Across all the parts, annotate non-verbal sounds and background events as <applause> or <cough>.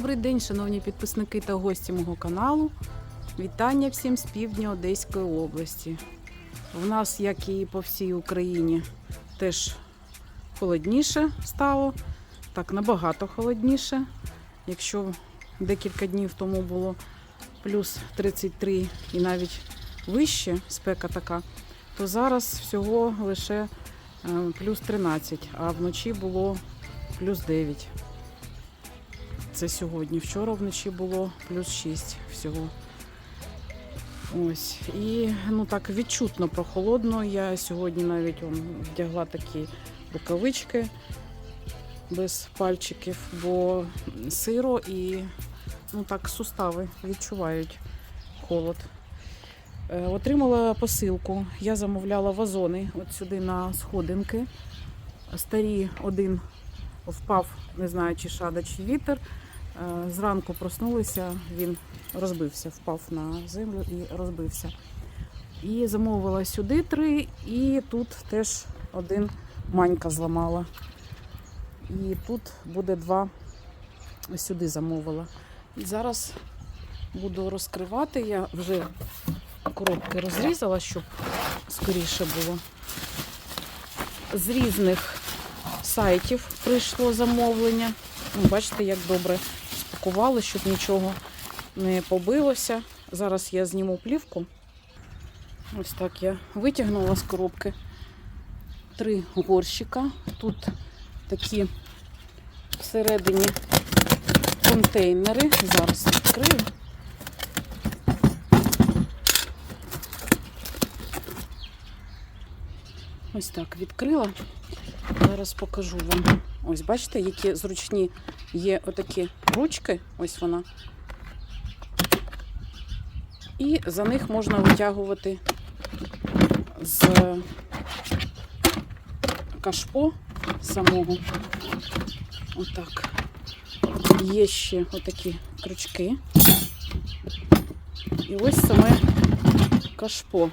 Добрий день, шановні підписники та гості мого каналу. Вітання всім з півдня Одеської області. У нас, як і по всій Україні, теж холодніше стало. Так, набагато холодніше. Якщо декілька днів тому було плюс 33 і навіть вище спека така, то зараз всього лише е, плюс 13, а вночі було плюс 9. Це сьогодні. Вчора вночі було плюс 6 всього. Ось. І ну так відчутно прохолодно. Я сьогодні навіть он, вдягла такі рукавички без пальчиків, бо сиро і ну так сустави відчувають холод. Е, Отримала посилку. Я замовляла вазони от сюди на сходинки. Старі один впав, не знаю, чи шада, чи вітер. Е, Зранку проснулися, він розбився, впав на землю і розбився. І замовила сюди три, і тут теж один манька зламала. І тут буде два сюди замовила. І зараз буду розкривати. Я вже коробки розрізала, щоб скоріше було. З різних сайтів прийшло замовлення. Ну, Бачите, як добре спакували, щоб нічого не побилося. Зараз я зніму плівку. Ось так я витягнула з коробки три горщика. Тут такі всередині контейнери. Зараз відкрию. Ось так відкрила. Зараз покажу вам. Ось бачите, які зручні є отакі ручки. Ось вона. І за них можна витягувати з кашпо самого. Отак. Є ще отакі крючки. І ось саме кашпо.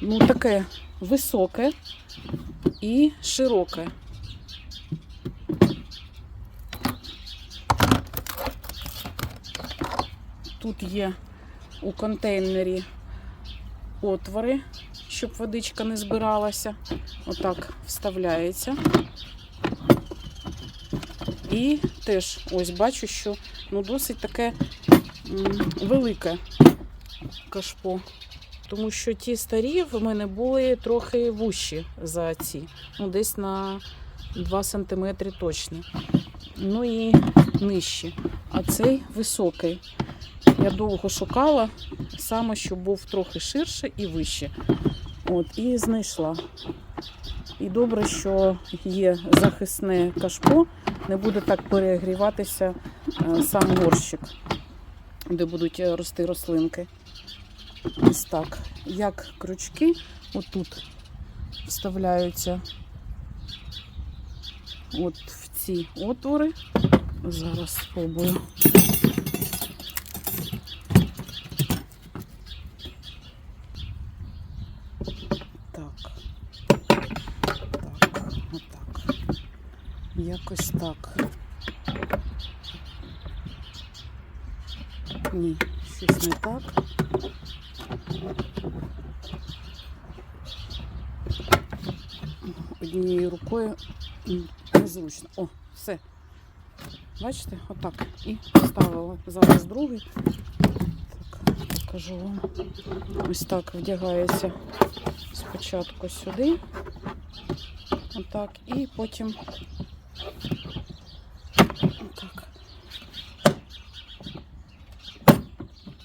Ну, таке високе і широке. Тут є у контейнері отвори, щоб водичка не збиралася. Отак вставляється. І теж ось бачу, що ну, досить таке велике кашпо. Тому що ті старі в мене були трохи вущі за ці. Ну, десь на 2 см точно. Ну і нижчі. А цей високий. Я довго шукала, саме щоб був трохи ширше і вище. От, і знайшла. І добре, що є захисне кашпо, не буде так перегріватися е, сам горщик, де будуть е, рости рослинки. Ось так. Як крючки отут вставляються от в ці отвори. Зараз спробую. Так. Так, отак. Якось так. Ні, щось не так. Однією рукою незручно. О, все. Бачите, отак. І ставила. Зараз другий. Так, покажу вам. Ось так вдягається спочатку сюди. Отак. І потім отак.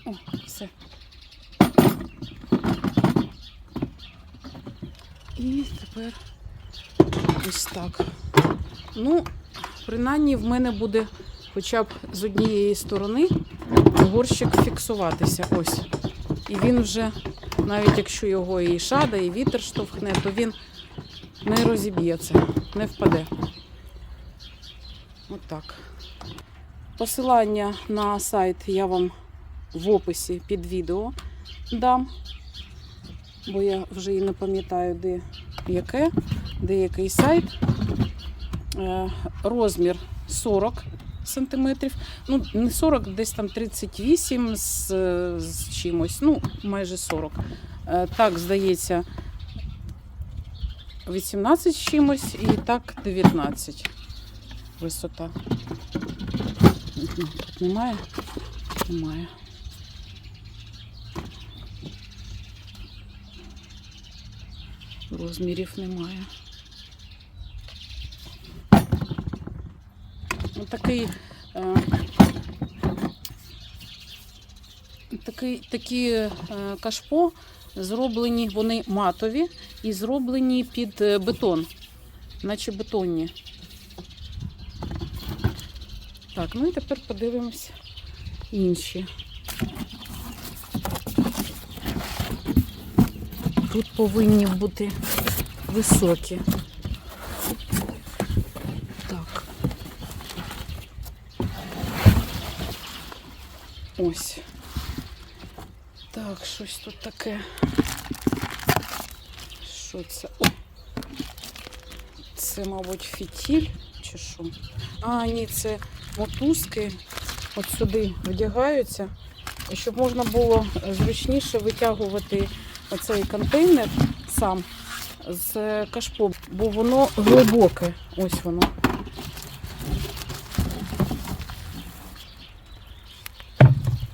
О, все. І тепер ось так. Ну, принаймні в мене буде хоча б з однієї сторони горщик фіксуватися. Ось. І він вже, навіть якщо його і шада, і вітер штовхне, то він не розіб'ється, не впаде. Отак. Посилання на сайт я вам в описі під відео дам, бо я вже і не пам'ятаю, де яке, де який сайт. Е, Розмір 40 см. Ну, не 40, десь там 38 з, з чимось, ну, майже 40. Е, Так, здається, 18 з чимось і так 19 висота. Тут немає? Немає. Розмірів немає. Ось Такий, е, такий, такі е, кашпо зроблені, вони матові і зроблені під е, бетон, наче бетонні. Так, ну і тепер подивимось інші. Тут повинні бути високі. Так. Ось. Так, щось тут таке. Що це? О! Це, мабуть, фітіль чи що? А, ні, це мотузки. От сюди вдягаються. Щоб можна було зручніше витягувати оцей контейнер сам з кашпо, бо воно глибоке. Ось воно.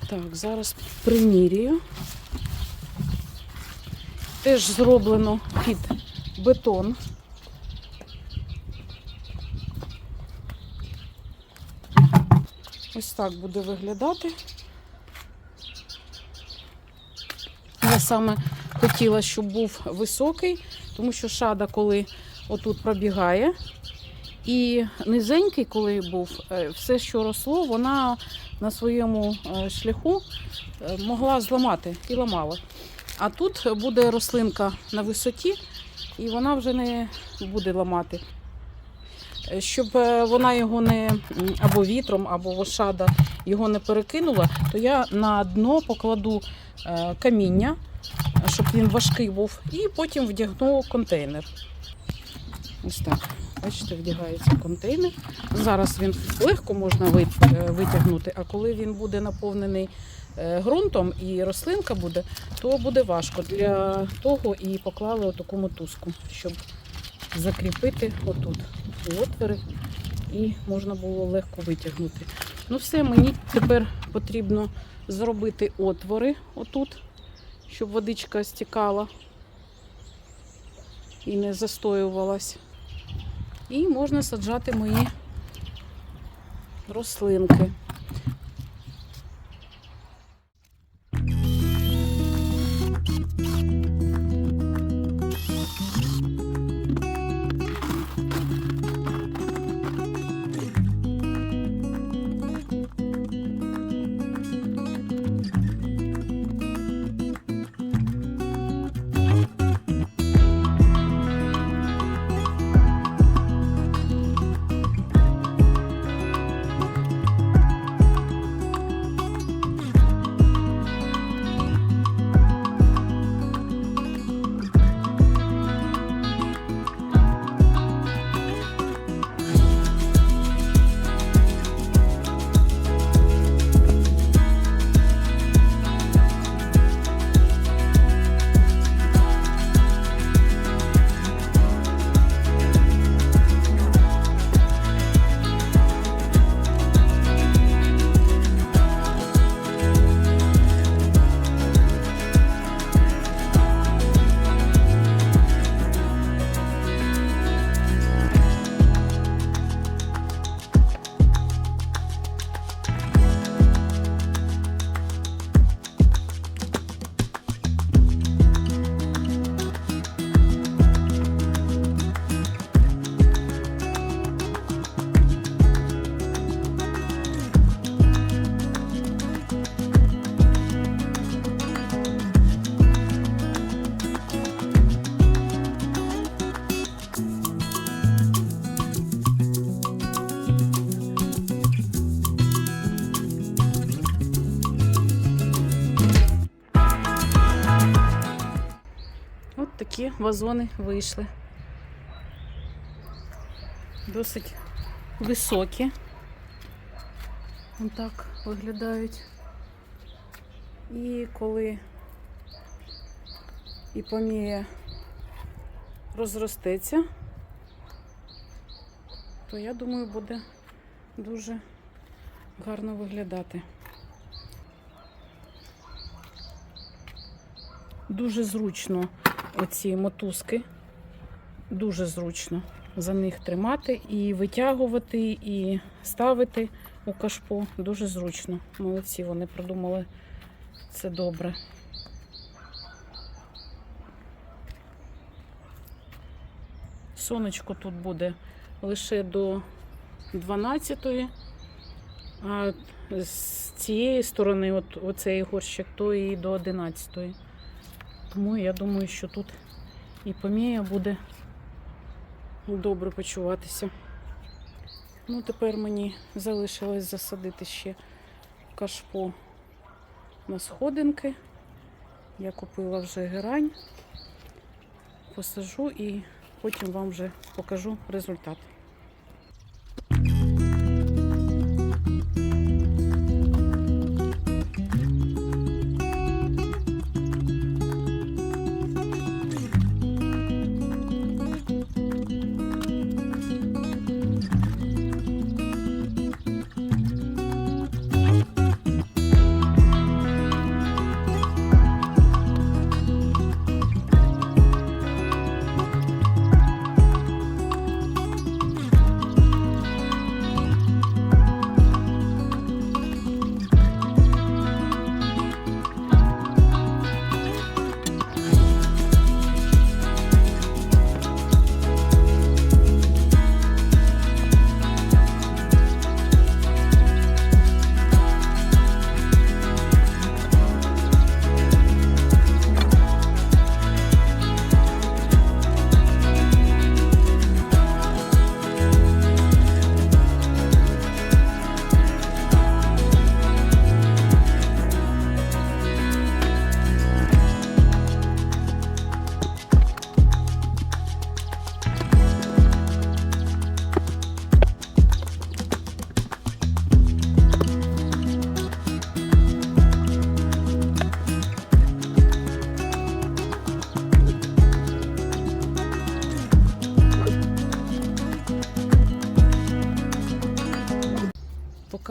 Так, зараз примірюю. Теж зроблено під бетон. Ось так буде виглядати. Я саме хотіла, щоб був високий, тому що шада, коли отут пробігає, і низенький, коли був, е, все, що росло, вона на своєму е, шляху е, могла зламати і ламала. А тут буде рослинка на висоті, і вона вже не буде ламати. Щоб вона його не або вітром, або шада його не перекинула, то я на дно покладу каміння, щоб він важкий був, і потім вдягну контейнер. Ось так. Бачите, вдягається контейнер. Зараз він легко можна е, витягнути, а коли він буде наповнений е, ґрунтом і рослинка буде, то буде важко. Для того і поклали отаку мотузку, щоб закріпити отут отвори і можна було легко витягнути. Ну все, мені тепер потрібно зробити отвори отут, щоб водичка стікала і не застоювалась. І можна саджати мої рослинки. Вазони вийшли. Досить високі. Ось так виглядають. І коли іпомія розростеться, то я думаю, буде дуже гарно виглядати. Дуже зручно оці мотузки. Дуже зручно за них тримати і витягувати, і ставити у кашпо. Дуже зручно. Молодці, вони продумали це добре. Сонечко тут буде лише до 12-ї, а з цієї сторони, от оцей горщик, то і до 11-ї. Тому я думаю, що тут і помія буде добре почуватися. Ну, тепер мені залишилось засадити ще кашпо на сходинки. Я купила вже герань, посажу і потім вам вже покажу результат.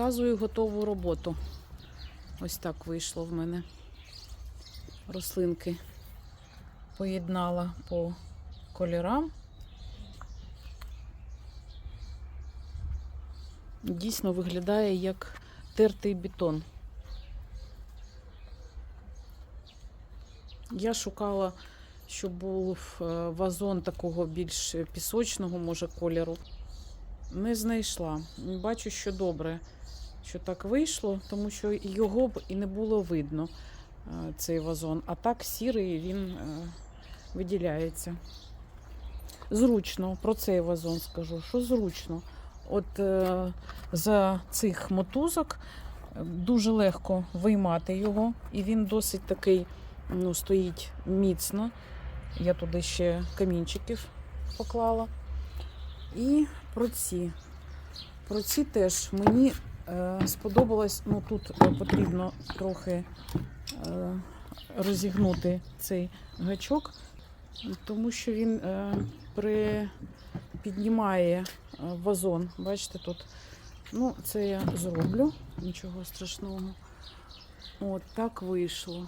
Показую готову роботу. Ось так вийшло в мене. Рослинки поєднала по кольорам. Дійсно виглядає як тертий бетон. Я шукала, щоб був е, вазон такого більш пісочного, може, кольору. Не знайшла. Бачу, що добре, що так вийшло, тому що його б і не було видно, е, цей вазон. А так сірий він е, виділяється. Зручно, про цей вазон скажу, що зручно. От е, за цих мотузок дуже легко виймати його, і він досить такий ну, стоїть міцно. Я туди ще камінчиків поклала. І про ці. Про ці теж мені сподобалось, ну тут е, потрібно трохи е, розігнути цей гачок, тому що він е, при, піднімає е, вазон. Бачите, тут. Ну, це я зроблю, нічого страшного. От так вийшло.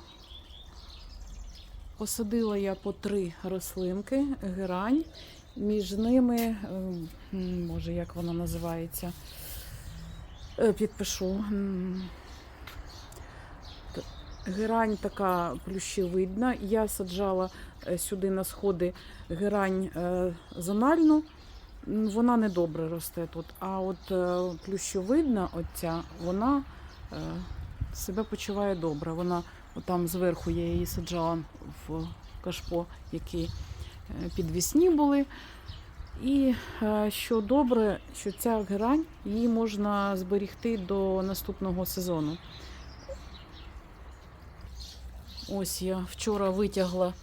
Посадила я по три рослинки, герань. Між ними, ем, може, як вона називається, Е, підпишу. М. Герань така плющевидна. Я саджала е, сюди на сходи герань е, зональну. Вона не добре росте тут. А от е, плющовидна, оця, вона е, себе почуває добре. Вона там зверху я її саджала в кашпо, які е, підвісні були. І е, що добре, що ця герань її можна зберігти до наступного сезону. Ось я вчора витягла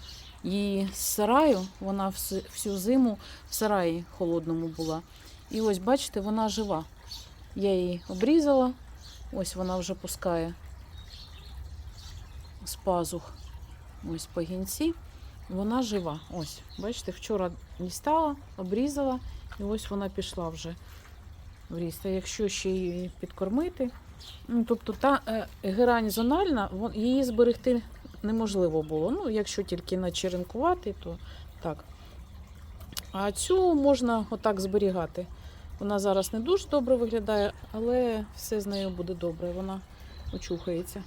її з сараю, вона всю зиму в сараї холодному була. І ось, бачите, вона жива. Я її обрізала, Ось вона вже пускає з пазух. Ось пагінці. Вона жива. Ось, бачите, вчора дістала, обрізала, і ось вона пішла вже в ріст. А якщо ще її підкормити, ну, тобто та е, герань зональна, її зберегти неможливо було. Ну, якщо тільки начеренкувати, то так. А цю можна отак зберігати. Вона зараз не дуже добре виглядає, але все з нею буде добре. Вона очухається.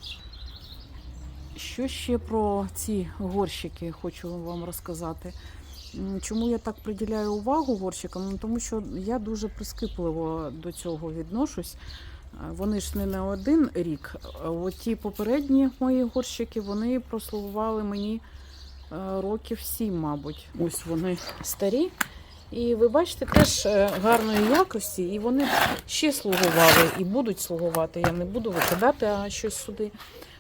Що ще про ці горщики хочу вам розказати. Чому я так приділяю увагу горщикам? Ну, Тому що я дуже прискіпливо до цього відношусь. Е, Вони ж не на один рік. А От ті попередні мої горщики вони прослугували мені е, років сім, мабуть. Ось вони старі. І ви бачите, теж е, гарної якості, і вони ще слугували і будуть слугувати. Я не буду викидати, а щось сюди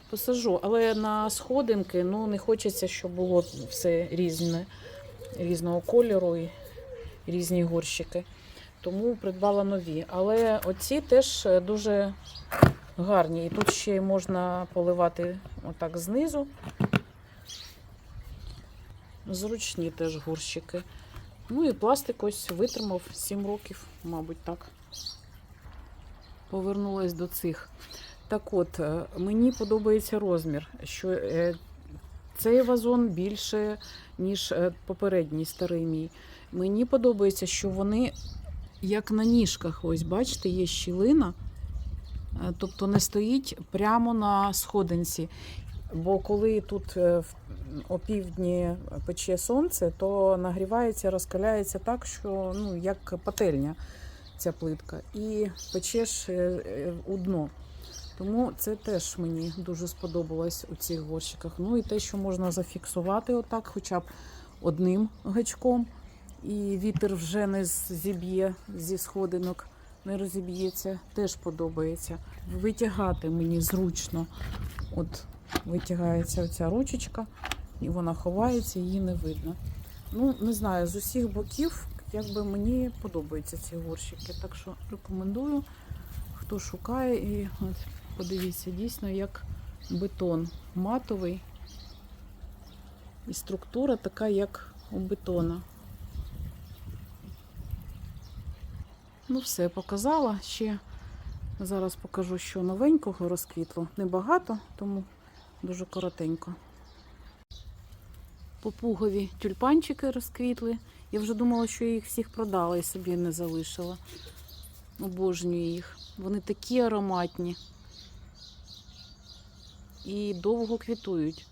посажу. Але на сходинки ну, не хочеться, щоб було все різне, різного кольору і різні горщики. Тому придбала нові. Але оці теж е, дуже гарні. І тут ще можна поливати отак знизу. Зручні теж горщики. Ну і пластик ось витримав 7 років, мабуть, так. Повернулась до цих. Так от, е, мені подобається розмір, що е, цей вазон більше, ніж е, попередній старий мій. Мені подобається, що вони як на ніжках, ось бачите, є щілина, тобто не стоїть прямо на сходинці. Бо коли тут опівдні пече сонце, то нагрівається, розкаляється так, що ну, як пательня ця плитка. І печеш у дно. Тому це теж мені дуже сподобалось у цих горщиках. Ну і те, що можна зафіксувати отак, хоча б одним гачком, і вітер вже не зіб'є зі сходинок, не розіб'ється, теж подобається. Витягати мені зручно. От витягається оця ручечка, і вона ховається, її не видно. Ну, не знаю, з усіх боків, якби мені подобаються ці горщики. Так що рекомендую, хто шукає, і подивіться, дійсно як бетон матовий. І структура така, як у бетона. Ну, все, показала. Ще зараз покажу, що новенького розквітло. Небагато, тому дуже коротенько. Попугові тюльпанчики розквітли. Я вже думала, що я їх всіх продала і собі не залишила. Обожнюю їх. Вони такі ароматні. І довго квітують.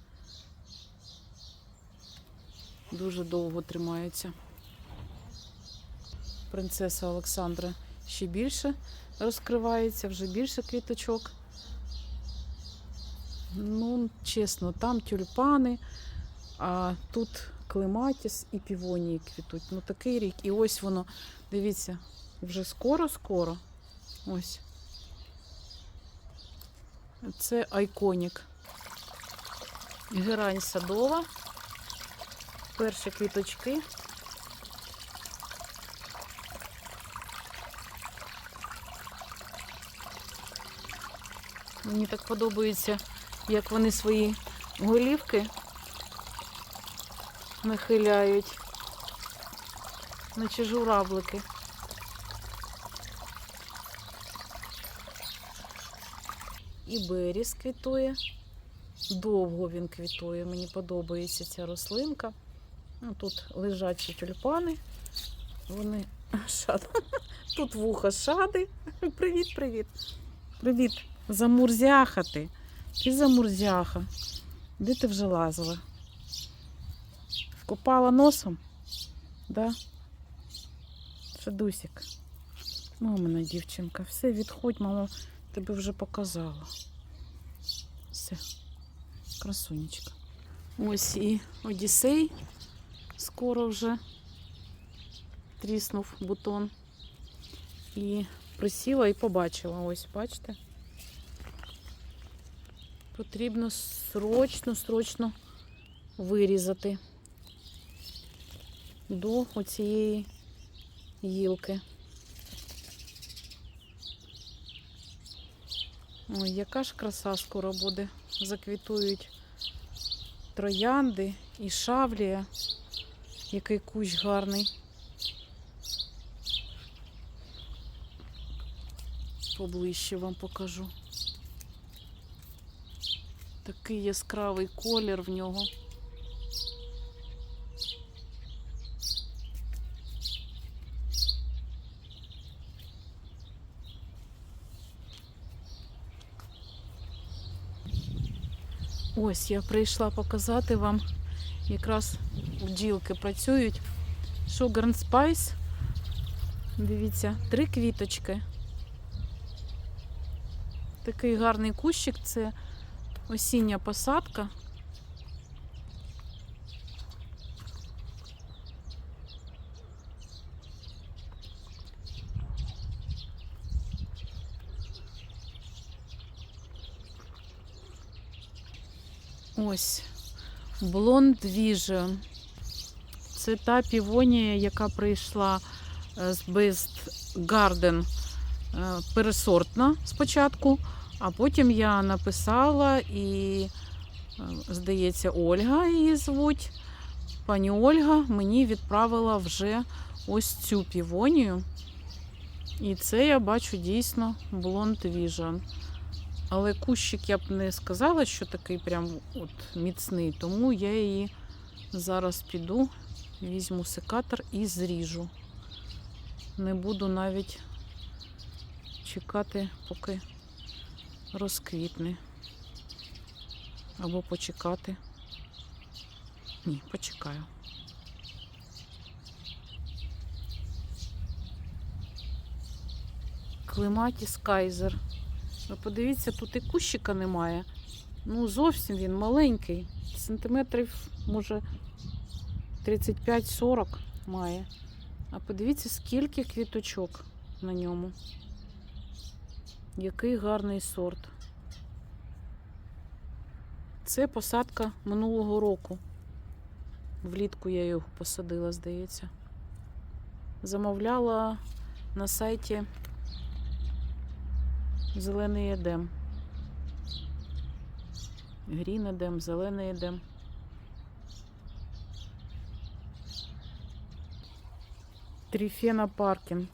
Дуже довго тримаються. Принцеса Олександра ще більше розкривається, вже більше квіточок. Ну, чесно, там тюльпани, а тут клематіс і півонії квітуть. Ну такий рік. І ось воно, дивіться, вже скоро-скоро. Ось. Це айконік. Герань садова. Перші квіточки. Мені так подобається, як вони свої голівки нахиляють, наче журавлики. І беріс квітує. Довго він квітує. Мені подобається ця рослинка. Ну, тут лежачі тюльпани. Вони <laughs> шад. <laughs> Тут вуха шади. <laughs> Привіт, привіт. Привіт. Замурзяха ти. Ти замурзяха. Де ти вже лазила? Вкопала носом? Да? Шадусик. Мамина дівчинка. Все, відходь, мама тебе вже показала. Все. Красунечка. Ось і Одіссей. Скоро вже тріснув бутон. І присіла і побачила. Ось, бачите? Потрібно срочно, срочно вирізати до оцієї гілки. Ой, яка ж краса скоро буде. Заквітують троянди і шавлія. Який кущ гарний. Поближче вам покажу. Такий яскравий колір в нього. Ось я прийшла показати вам, якраз бджілки працюють. Sugar and Spice. Дивіться, три квіточки. Такий гарний кущик це осіння посадка. Ось Blond Vision. Це та півонія, яка прийшла е, з Best Garden е, пересортна спочатку, а потім я написала і, е, здається, Ольга її звуть. Пані Ольга мені відправила вже ось цю півонію. І це я бачу дійсно Blond Vision. Але кущик я б не сказала, що такий прям от міцний, тому я її зараз піду, візьму секатор і зріжу. Не буду навіть чекати, поки розквітне. Або почекати. Ні, почекаю. Клематіс Кайзер. Ви подивіться, тут і кущика немає. Ну, зовсім він маленький. Сантиметрів, може, 35-40 має. А подивіться, скільки квіточок на ньому. Який гарний сорт. Це посадка минулого року. Влітку я його посадила, здається. Замовляла на сайті Зелений едем. Грін едем, зелений едем. Тріфена Паркін.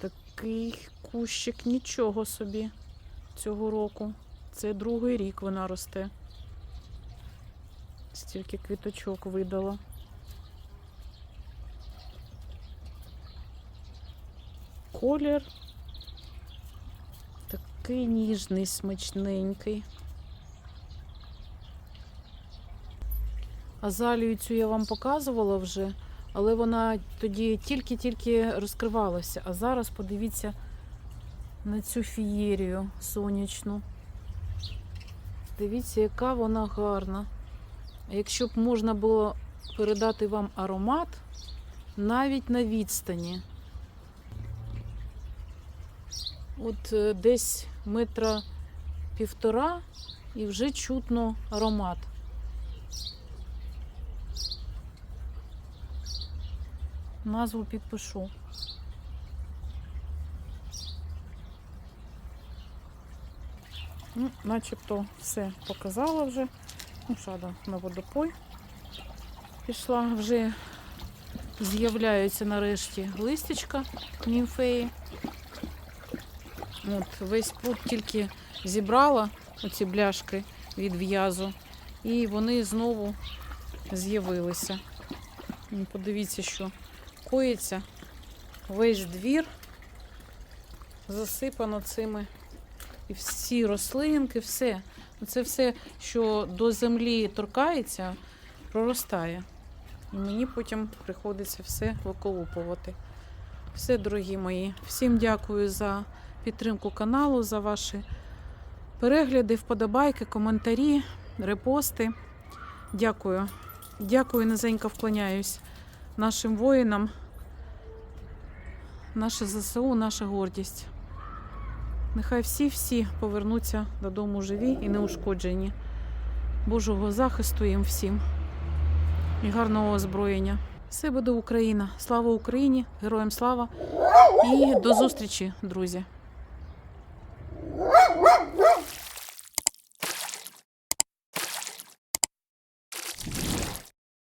Такий кущик нічого собі цього року. Це другий рік вона росте. Стільки квіточок видала. Колір такий ніжний, смачненький. Азалію цю я вам показувала вже, але вона тоді тільки-тільки розкривалася. А зараз подивіться на цю фієрію сонячну. Дивіться, яка вона гарна. Якщо б можна було передати вам аромат навіть на відстані. От е, десь метра півтора і вже чутно аромат. Назву підпишу. Ну, начебто все показала вже. Ну, шада на водопой пішла, вже з'являються нарешті листячка німфеї. От, весь пут тільки зібрала оці бляшки від в'язу, і вони знову з'явилися. Ну, Подивіться, що коїться. Весь двір засипано цими. І всі рослинки, все. Це все, що до землі торкається, проростає. І мені потім приходиться все виколупувати. Все, дорогі мої. Всім дякую за підтримку каналу, за ваші перегляди, вподобайки, коментарі, репости. Дякую. Дякую, низенько вклоняюсь нашим воїнам. Наше ЗСУ, наша гордість. Нехай всі-всі повернуться додому живі і неушкоджені. Божого захисту їм всім і гарного озброєння. Все буде Україна. Слава Україні! Героям слава! І до зустрічі, друзі!